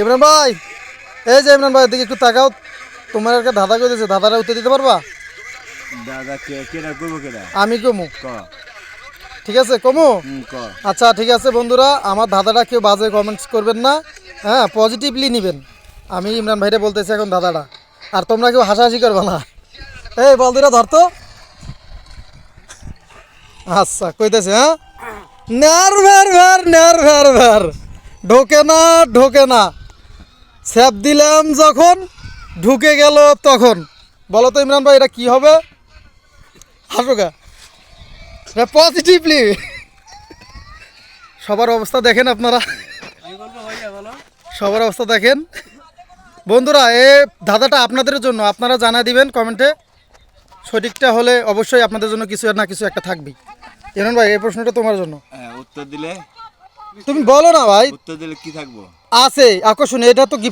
ইমরান ভাই এই যে ইমরান ভাই দিকে একটু তাকাও। তোমার একটা দাদা দিয়েছে ধাঁধাটা উত্তর দিতে পারবা? দাদা কে কেডা করব কেডা? আমি কমু ক। ঠিক আছে কমু? ক। আচ্ছা ঠিক আছে বন্ধুরা আমার দাদাটা কেউ বাজে কমেন্টস করবেন না। হ্যাঁ পজিটিভলি নেবেন। আমি ইমরান ভাইরে বলতেছি এখন দাদাটা। আর তোমরা কেউ হাসাহাসি করবে না। এই বলদিরা ধরতো আচ্ছা কইতেছে হ্যাঁ? নার ভের ভের নার ভের ভের। ঢোকে না ঢোকে না। স্যাপ দিলাম যখন ঢুকে গেল তখন। বলো তো ইমরান ভাই এটা কি হবে? হাসুকা পজিটিভলি সবার অবস্থা দেখেন আপনারা। সবার অবস্থা দেখেন। বন্ধুরা এ ধাঁধাটা আপনাদের জন্য আপনারা জানা দিবেন কমেন্টে। সঠিকটা হলে অবশ্যই আপনাদের জন্য কিছু না কিছু একটা থাকবেই। ইমরান ভাই এই প্রশ্নটা তোমার জন্য। হ্যাঁ উত্তর দিলে? তুমি বলো না ভাই। উত্তর দিলে কি থাকব? আছে আকর্ষণ এটা তো গিফট